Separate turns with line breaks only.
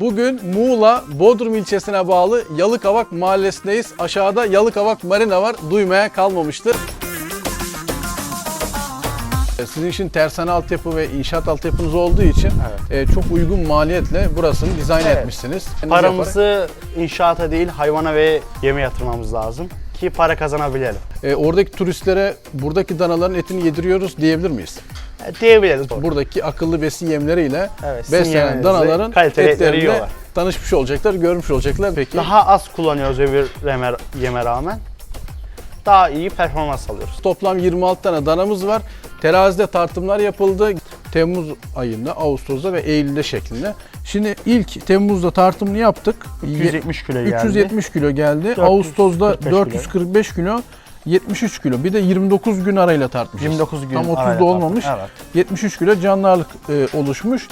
Bugün Muğla Bodrum ilçesine bağlı Yalıkavak mahallesindeyiz. Aşağıda Yalıkavak Marina var. Duymaya kalmamıştır. Sizin için tersane altyapı ve inşaat altyapınız olduğu için e, çok uygun maliyetle burasını dizayn
Evet.
etmişsiniz. Kendiniz yaparak-
Paramızı inşaata değil hayvana ve yeme yatırmamız lazım ki para kazanabilelim.
E, oradaki turistlere buradaki danaların etini yediriyoruz diyebilir miyiz?
Diyebiliriz.
Buradaki akıllı besin yemleriyle
Evet,
beslenen danaların
kaliteli etleri
etlerine
yiyorlar.
tanışmış olacaklar, görmüş olacaklar. Peki
Daha az kullanıyoruz öbür yeme, yeme rağmen. Daha iyi performans alıyoruz.
Toplam 26 tane danamız var. Terazide tartımlar yapıldı. Temmuz ayında, Ağustos'ta ve Eylül'de şeklinde. Şimdi ilk Temmuz'da tartımını yaptık.
370 kilo geldi.
370 kilo geldi.
445
Ağustos'ta
kilo.
445 kilo. 73 kilo. Bir de 29 gün arayla tartmışız.
29 gün
Tam 30'da
arayla
olmamış.
Evet.
73 kilo canlı ağırlık e, oluşmuş.